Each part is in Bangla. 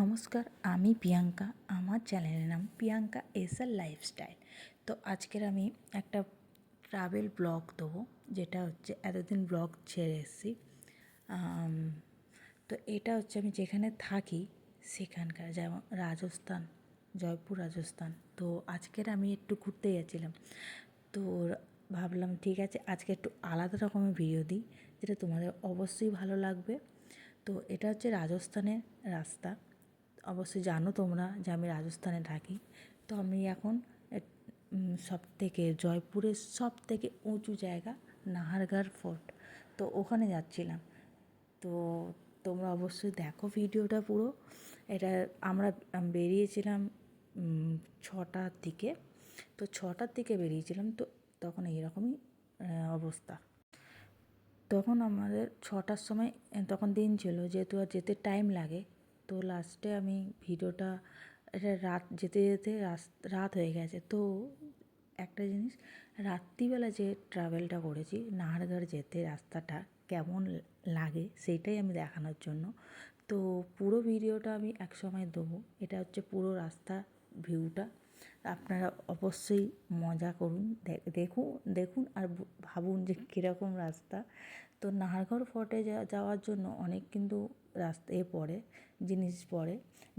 নমস্কার, আমি প্রিয়াঙ্কা। আমার চ্যানেলের নাম প্রিয়াঙ্কা এস আর লাইফস্টাইল তো আজকের আমি একটা ট্রাভেল ব্লগ দেবো, যেটা হচ্ছে এতদিন ব্লগ ছেড়ে এসেছি। তো এটা হচ্ছে আমি যেখানে থাকি, সেখানকার যেমন রাজস্থান, জয়পুর, রাজস্থান। তো আজকের আমি একটু ঘুরতে যাচ্ছিলাম তো ভাবলাম, ঠিক আছে, আজকে একটু আলাদা রকমের ভিডিও দিই, যেটা তোমাদের অবশ্যই ভালো লাগবে। তো এটা হচ্ছে রাজস্থানের রাস্তা। অবশ্যই জানো তোমরা যে আমি রাজস্থানে থাকি। তো আমি এখন সব থেকে জয়পুরের সব থেকে উঁচু জায়গা নাহারগড় ফোর্ট। তো ওখানে যাচ্ছিলাম। তো তোমরা অবশ্যই দেখো ভিডিওটা পুরো। এটা আমরা বেরিয়েছিলাম ছটার দিকে। তো ছটার দিকে বেরিয়েছিলাম তো তখন এইরকমই অবস্থা। তখন আমাদের ছটার সময়, তখন দিন ছিল, যেহেতু আর যেতে টাইম লাগে তো লাস্টে আমি ভিডিওটা এটা রাত, যেতে যেতে রাত হয়ে গেছে। তো একটা জিনিস, রাত্রিবেলা যে ট্রাভেলটা করেছি, নাহারগড় যেতে রাস্তাটা কেমন লাগে সেইটাই আমি দেখানোর জন্য। তো পুরো ভিডিওটা আমি এক সময় দেবো। এটা হচ্ছে পুরো রাস্তা ভিউটা আপনারা অবশ্যই মজা করুন দেখুন দেখুন আর ভাবুন যে কীরকম রাস্তা। তো নাহারগড় ফোর্টে যাওয়ার জন্য অনেক কিন্তু রাস্তা এ পড়ে, জিনিস পড়ে।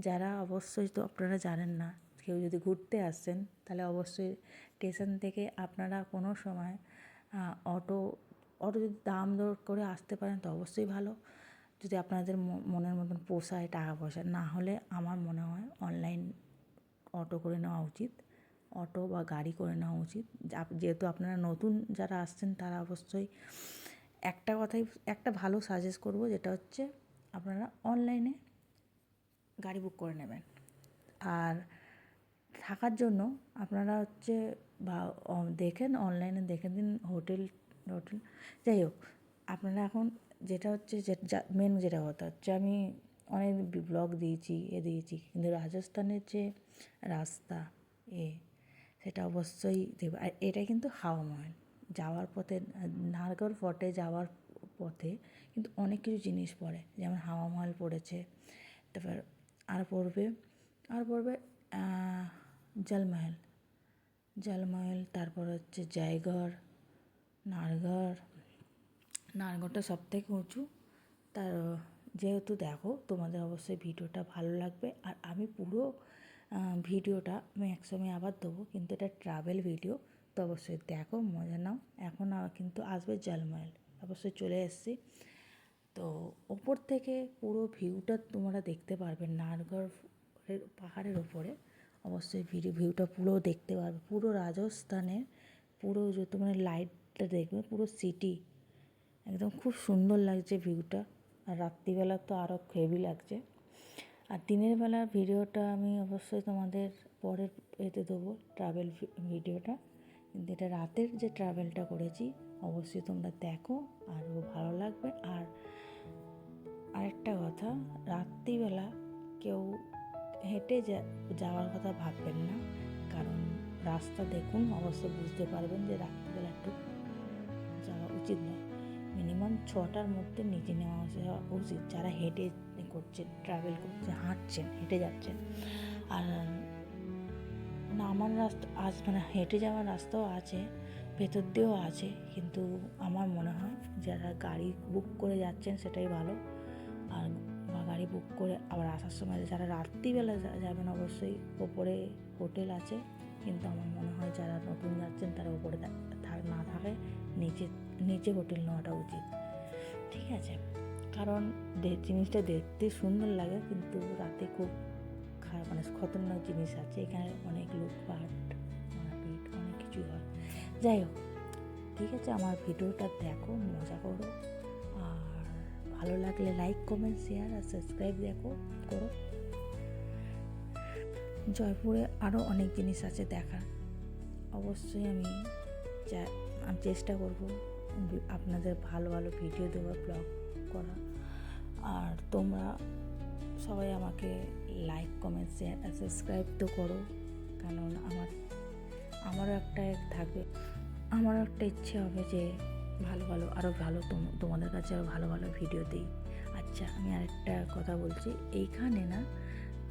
যারা অবশ্যই তো আপনারা জানেন না, কেউ যদি ঘুরতে আসছেন তাহলে অবশ্যই স্টেশন থেকে আপনারা কোনো সময় অটো অটো যদি দাম দর করে আসতে পারেন, তো অবশ্যই ভালো। যদি আপনাদের মনের মতন পোষায় টাকা পয়সা, না হলে আমার মনে হয় অনলাইন অটো করে নেওয়া উচিত। অটো বা গাড়ি করে নেওয়া উচিত। যেহেতু আপনারা নতুন যারা আসছেন, তারা অবশ্যই একটা কথাই, একটা ভালো সাজেস্ট করব, যেটা হচ্ছে আপনারা অনলাইনে গাড়ি বুক করে নেবেন। আর থাকার জন্য আপনারা হচ্ছে বা দেখেন অনলাইনে দেখে দিন হোটেল হোটেল। যাই হোক, আপনারা এখন যেটা হচ্ছে যে মেন যেটা কথা হচ্ছে, আমি অনেক ব্লগ দিয়েছি, এ দিয়েছি, কিন্তু রাজস্থানের যে রাস্তা, এ, সেটা অবশ্যই দেবে। আর এটা কিন্তু হাওয়া মহল। যাওয়ার পথে নারগড় ফোর্টে যাওয়ার পথে কিন্তু অনেক কিছু জিনিস পড়ে। যেমন হাওয়া মহল পড়েছে, তারপর আর পড়বে আর পড়বে জলমহল। জলমহল, তারপর হচ্ছে জয়গড়, নারগড়। নারগড়টা সব থেকে উঁচু। তার, যেহেতু দেখো, তোমাদের অবশ্যই ভিডিওটা ভালো লাগবে। আর আমি পুরো ভিডিওটা আমি একসময় আবার দেবো, কিন্তু এটা ট্রাভেল ভিডিও তো অবশ্যই দেখো, মজা নাও। এখন কিন্তু আসবে জলমহল। অবশ্যই চলে এসেছি। তো ওপর থেকে পুরো ভিউটা তোমরা দেখতে পারবে নারগড় এর পাহাড়ের ওপরে। অবশ্যই ভিডিও ভিউটা পুরো দেখতে পারবে। পুরো রাজস্থানের পুরো যে তোমরা লাইটটা দেখবে, পুরো সিটি একদম খুব সুন্দর লাগছে ভিউটা আর রাত্রিবেলা তো আরও হেভি লাগছে। আর দিনের বেলা ভিডিওটা আমি অবশ্যই তোমাদের পরের এতে দেবো ট্রাভেল ভিডিওটা কিন্তু এটা রাতের যে ট্রাভেলটা করেছি, অবশ্যই তোমরা দেখো আরও ভালো লাগবে। আর আরেকটা কথা, রাত্রিবেলা কেউ হেঁটে যাওয়ার কথা ভাববেন না। কারণ রাস্তা দেখুন অবশ্যই বুঝতে পারবেন যে রাত্রিবেলা একটু যাওয়া উচিত নয়। মিনিমাম ছটার মধ্যে নিচে নেওয়া আসা উচিত। যারা হেঁটে করছেন ট্রাভেল করছেন, হাঁটছেন, হেঁটে যাচ্ছেন। আর নামার রাস্তা, আজ মানে হেঁটে যাওয়ার রাস্তাও আছে, ভেতর দিয়েও আছে, কিন্তু আমার মনে হয় যারা গাড়ি বুক করে যাচ্ছেন সেটাই ভালো। আর বা গাড়ি বুক করে আবার আসার সময় যারা রাত্রিবেলা যাবেন অবশ্যই ওপরে হোটেল আছে, কিন্তু আমার মনে হয় যারা নতুন যাচ্ছেন তারা ওপরে থাক না থাকে, নিচে নিচে হোটেল নেওয়াটা উচিত। ঠিক আছে, কারণ জিনিসটা দেখতে সুন্দর লাগে, কিন্তু রাতে খুব খারাপ মানে খতরনাক জিনিস আছে। এখানে অনেক লুটপাট মারপিট, অনেক কিছু হয়। যাই হোক, ঠিক আছে, আমার ভিডিওটা দেখো, মজা করো। আর ভালো লাগলে লাইক কমেন্ট শেয়ার আর সাবস্ক্রাইব দেখো, করো। জয়পুরে আরও অনেক জিনিস আছে দেখার। অবশ্যই আমি আমি চেষ্টা করব আপনাদের ভালো ভালো ভিডিও দেওয়ার ব্লগ করা। আর তোমরা সবাই আমাকে লাইক কমেন্ট শেয়ার আর সাবস্ক্রাইব তো করো। কারণ আমার, আমারও একটা থাকবে। আমারও একটা ইচ্ছে হবে যে ভালো ভালো আরও ভালো তোম- তোমাদের কাছে আরও ভালো ভালো ভিডিও দিই। আচ্ছা আমি আরেকটা কথা বলছি। এইখানে না,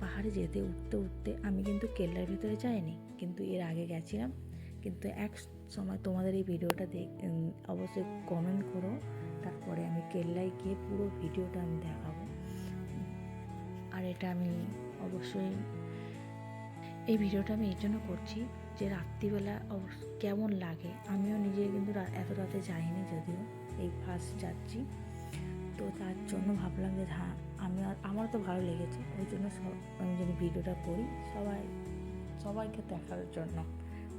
পাহাড়ে যেতে, উঠতে উঠতে আমি কিন্তু কেল্লার ভিতরে যাইনি। কিন্তু এর আগে গেছিলাম। কিন্তু এক সময় তোমাদের এই ভিডিওটা দেখ অবশ্যই কমেন্ট করো। তারপরে আমি কেল্লায় গিয়ে পুরো ভিডিওটা আমি দেখাবো। আর এটা আমি অবশ্যই এই ভিডিওটা আমি এই জন্য করছি যে রাত্রিবেলা কেমন লাগে। আমিও নিজে কিন্তু এত রাতে যাইনি যদিও, এই ফার্স্ট যাচ্ছি। তো তার জন্য ভাবলাম যে হ্যাঁ আমি আমার তো ভালো লেগেছে, ওই জন্য সব, আমি যদি ভিডিওটা করি সবাই, সবাইকে দেখার জন্য।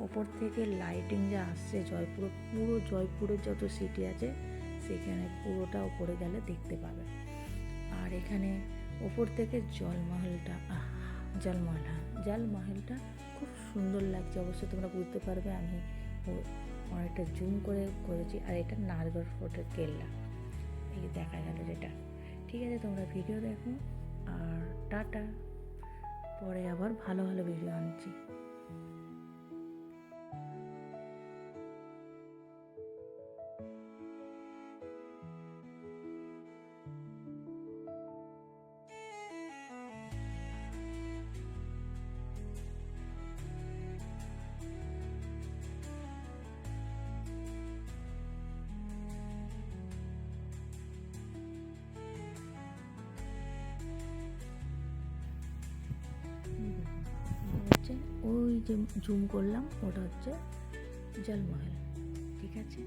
ওপর থেকে লাইটিং যা আসছে জয়পুরে, পুরো জয়পুরের যত সিটি আছে, সেখানে পুরোটা ওপরে গেলে দেখতে পাবে। আর এখানে ওপর থেকে জলমহলটা জলমহল হ্যাঁ জলমহলটা খুব সুন্দর লাগছে। অবশ্যই তোমরা বুঝতে পারবে, আমি অনেকটা জুম করে করেছি। আর এটা নারগড় ফোর্টের কেল্লা। এই দেখা গেল যেটা। ঠিক আছে, তোমরা ভিডিও দেখো। আর টাটা। পরে আবার ভালো ভালো ভিডিও আনছি। ওই যে জুম করলাম, ওটা হচ্ছে জলমহল, ঠিক আছে?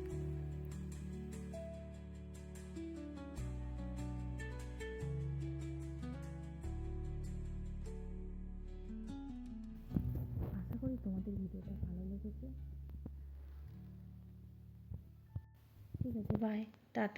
আশা করি তোমাদের ভিডিওটা ভালো লেগেছে। ঠিক আছে বাই টাটা।